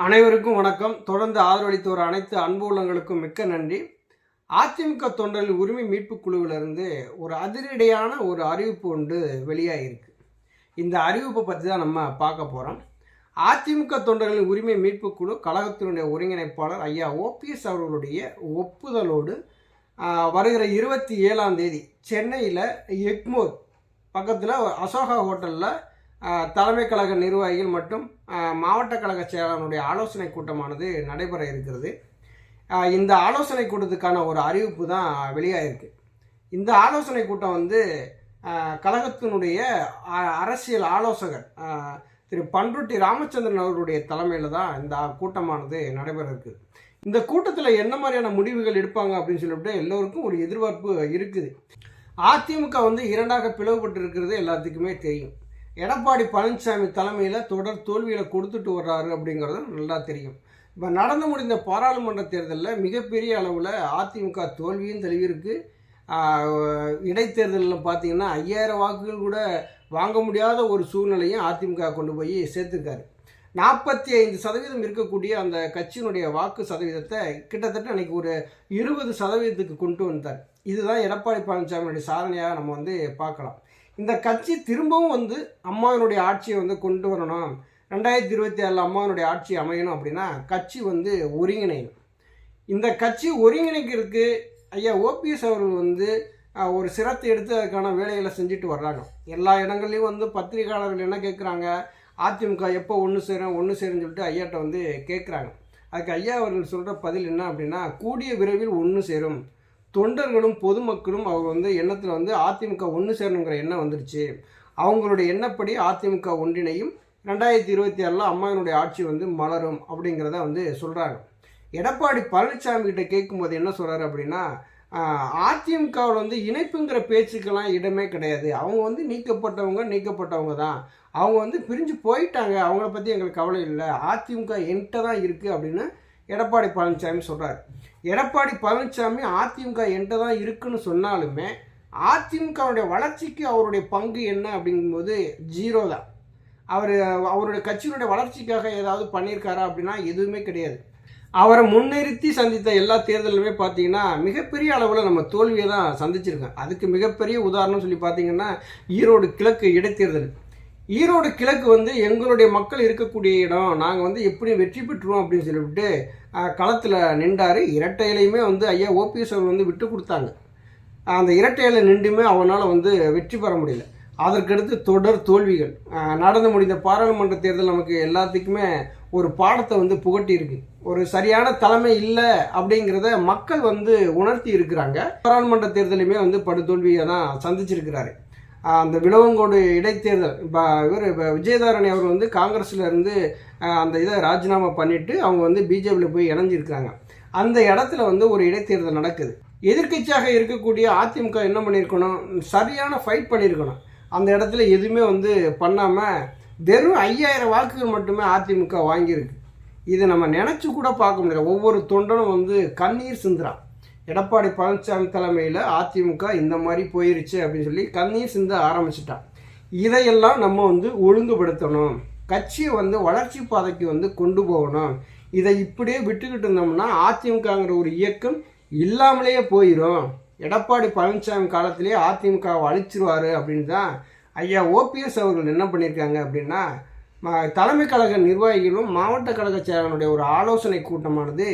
அனைவருக்கும் வணக்கம். தொடர்ந்து ஆதரவளித்து வர அனைத்து அன்பு உள்ளங்களுக்கும் மிக்க நன்றி. அதிமுக தொண்டர்கள் உரிமை மீட்பு குழுவிலிருந்து ஒரு அதிரடியான ஒரு அறிவிப்பு ஒன்று வெளியாகிருக்கு இந்த அறிவிப்பை பற்றி தான் நம்ம பார்க்க போகிறோம் அதிமுக தொண்டர்களின் உரிமை மீட்பு குழு கழகத்தினுடைய ஒருங்கிணைப்பாளர் ஐயா ஓபிஎஸ் அவர்களுடைய ஒப்புதலோடு வருகிற இருபத்தி ஏழாம் தேதி சென்னையில் எக்மோர் பக்கத்தில் அசோகா ஹோட்டலில் தலைமை கழக நிர்வாகிகள் மற்றும் மாவட்ட கழக செயலாளருடைய ஆலோசனை கூட்டமானது நடைபெற இருக்கிறது. இந்த ஆலோசனை கூட்டத்துக்கான ஒரு அறிவிப்பு தான் வெளியாகிருக்கு இந்த ஆலோசனை கூட்டம் வந்து கழகத்தினுடைய அரசியல் ஆலோசகர் திரு பன்ருட்டி ராமச்சந்திரன் அவருடைய தலைமையில் தான் இந்த கூட்டமானது நடைபெற இருக்குது. இந்த கூட்டத்தில் என்ன மாதிரியான முடிவுகள் எடுப்பாங்க அப்படின்னு சொல்லிவிட்டு எல்லோருக்கும் ஒரு எதிர்பார்ப்பு இருக்குது. அதிமுக வந்து இரண்டாக பிளவுபட்டு இருக்கிறது எல்லாத்துக்குமே தெரியும். எடப்பாடி பழனிசாமி தலைமையில் தொடர் தோல்வியில் கொடுத்துட்டு வர்றாரு அப்படிங்கிறது நல்லா தெரியும். இப்போ நடந்து முடிந்த பாராளுமன்ற தேர்தலில் மிகப்பெரிய அளவில் அதிமுக தோல்வியும் தெளிவிருக்கு இடைத்தேர்தலில் பார்த்தீங்கன்னா ஐயாயிரம் வாக்குகள் கூட வாங்க முடியாத ஒரு சூழ்நிலையும் அதிமுக கொண்டு போய் சேர்த்துருக்காரு. நாற்பத்தி ஐந்து சதவீதம் இருக்கக்கூடிய அந்த கட்சியினுடைய வாக்கு சதவீதத்தை கிட்டத்தட்ட அன்னைக்கு ஒரு இருபது சதவீதத்துக்கு கொண்டு வந்தார் இதுதான் எடப்பாடி பழனிசாமியுடைய சாதனையாக நம்ம வந்து பார்க்கலாம். இந்த கட்சி திரும்பவும் வந்து அம்மாவினுடைய ஆட்சியை வந்து கொண்டு வரணும். ரெண்டாயிரத்தி இருபத்தி ஏழில் அம்மாவினுடைய ஆட்சி அமையணும் அப்படின்னா கட்சி வந்து ஒருங்கிணையும் இந்த கட்சி ஒருங்கிணைக்கிறதுக்கு ஐயா ஓபிஎஸ் அவர்கள் வந்து ஒரு சிரத்தை எடுத்து அதுக்கான வேலைகளை செஞ்சுட்டு வர்றாங்க. எல்லா இடங்கள்லையும் வந்து பத்திரிகையாளர்கள் என்ன கேட்குறாங்க அதிமுக எப்போ ஒன்று சேரும் ஒன்று சேரும்னு சொல்லிட்டு ஐயாட்ட வந்து கேட்குறாங்க அதுக்கு ஐயா அவர்கள் சொல்கிற பதில் என்ன அப்படின்னா கூடிய விரைவில் ஒன்று சேரும். தொண்டர்களும் பொதுமக்களும் அவங்க வந்து எண்ணத்தில் வந்து அதிமுக ஒன்று சேரணுங்கிற எண்ணம் வந்துருச்சு. அவங்களுடைய எண்ணப்படி அதிமுக ஒன்றிணையும் ரெண்டாயிரத்தி இருபத்தி ஆறில் அம்மாவினுடைய ஆட்சி வந்து மலரும் அப்படிங்கிறத வந்து சொல்கிறாங்க எடப்பாடி பழனிசாமி கிட்ட கேட்கும்போது என்ன சொல்கிறாரு அப்படின்னா அதிமுகவில் வந்து இணைப்புங்கிற பேச்சுக்கெல்லாம் இடமே கிடையாது. அவங்க வந்து நீக்கப்பட்டவங்க நீக்கப்பட்டவங்க தான். அவங்க வந்து பிரிஞ்சு போயிட்டாங்க. அவங்கள பற்றி எங்களுக்கு கவலை இல்லை. அதிமுக என்கிட்ட தான் இருக்குது அப்படின்னு எடப்பாடி பழனிசாமி சொல்கிறார் எடப்பாடி பழனிசாமி அதிமுக என்கிட்ட தான் இருக்குன்னு சொன்னாலுமே அதிமுகவுடைய வளர்ச்சிக்கு அவருடைய பங்கு என்ன அப்படிங்கும்போது ஜீரோ தான். அவர் அவருடைய கட்சியினுடைய வளர்ச்சிக்காக ஏதாவது பண்ணியிருக்காரா அப்படின்னா எதுவுமே கிடையாது. அவரை முன்னிறுத்தி சந்தித்த எல்லா தேர்தலுமே பார்த்தீங்கன்னா மிகப்பெரிய அளவில் நம்ம தோல்வியை தான் சந்திச்சிருக்கோம் அதுக்கு மிகப்பெரிய உதாரணம் சொல்லி பார்த்தீங்கன்னா ஈரோடு கிழக்கு இடைத்தேர்தல். ஈரோடு கிழக்கு வந்து எங்களுடைய மக்கள் இருக்கக்கூடிய இடம். நாங்கள் வந்து எப்படி வெற்றி பெற்றுவோம் அப்படின்னு சொல்லிவிட்டு களத்தில் நின்றார். இரட்டையிலையுமே வந்து ஐயா ஓபிஎஸ் அவர் வந்து விட்டு கொடுத்தாங்க. அந்த இரட்டையில நின்றுமே அவனால் வந்து வெற்றி பெற முடியல. அதற்கடுத்து தொடர் தோல்விகள். நடந்து முடிந்த பாராளுமன்ற தேர்தல் நமக்கு எல்லாத்துக்குமே ஒரு பாடத்தை வந்து புகட்டி இருக்கு ஒரு சரியான தலைமை இல்லை அப்படிங்கிறத மக்கள் வந்து உணர்த்தி இருக்கிறாங்க. பாராளுமன்ற தேர்தலையுமே வந்து படுதோல்வியை தான் சந்திச்சிருக்கிறாரு. அந்த விளவங்கோடு இடைத்தேர்தல். இப்போ இவர் விஜயதாரணி அவர் வந்து காங்கிரஸ்ல இருந்து அந்த இதை ராஜினாமா பண்ணிவிட்டு அவங்க வந்து பிஜேபியில் போய் இணைஞ்சிருக்காங்க அந்த இடத்துல வந்து ஒரு இடைத்தேர்தல் நடக்குது. எதிர்க்கட்சியாக இருக்கக்கூடிய அதிமுக என்ன பண்ணியிருக்கணும் சரியான ஃபைட் பண்ணியிருக்கணும் அந்த இடத்துல எதுவுமே வந்து பண்ணாமல் வெறும் ஐயாயிரம் வாக்குகள் மட்டுமே அதிமுக வாங்கியிருக்கு. இதை நம்ம நினச்சி கூட பார்க்க முடியல. ஒவ்வொரு தொண்டனும் வந்து கண்ணீர் சிந்துறான். எடப்பாடி பழனிசாமி தலைமையில் அதிமுக இந்த மாதிரி போயிருச்சு அப்படின்னு சொல்லி கண்ணீர் சிந்த ஆரம்பிச்சிட்டான். இதையெல்லாம் நம்ம வந்து ஒழுங்குபடுத்தணும். கட்சியை வந்து வளர்ச்சி பாதைக்கு வந்து கொண்டு போகணும். இதை இப்படியே விட்டுக்கிட்டு இருந்தோம்னா அதிமுகங்கிற ஒரு இயக்கம் இல்லாமலேயே போயிடும் எடப்பாடி பழனிசாமி காலத்திலேயே அதிமுகவை அழிச்சிருவாரு அப்படின்னு தான் ஐயா ஓபிஎஸ் அவர்கள் என்ன பண்ணியிருக்காங்க அப்படின்னா தலைமை கழக நிர்வாகிகளும் மாவட்ட கழக செயலாளருடைய ஒரு ஆலோசனை கூட்டமானது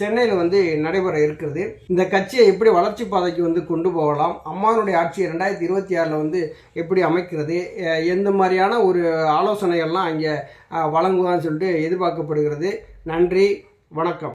சென்னையில் வந்து நடைபெற இருக்கிறது. இந்த கட்சியை எப்படி வளர்ச்சி பாதைக்கு வந்து கொண்டு போகலாம்? அம்மானுடைய ஆட்சியை ரெண்டாயிரத்தி இருபத்தி ஆறில் வந்து எப்படி அமைக்கிறது? எந்த மாதிரியான ஒரு ஆலோசனைகள்லாம் அங்கே வழங்குவான்னு சொல்லிட்டு எதிர்பார்க்கப்படுகிறது. நன்றி வணக்கம்.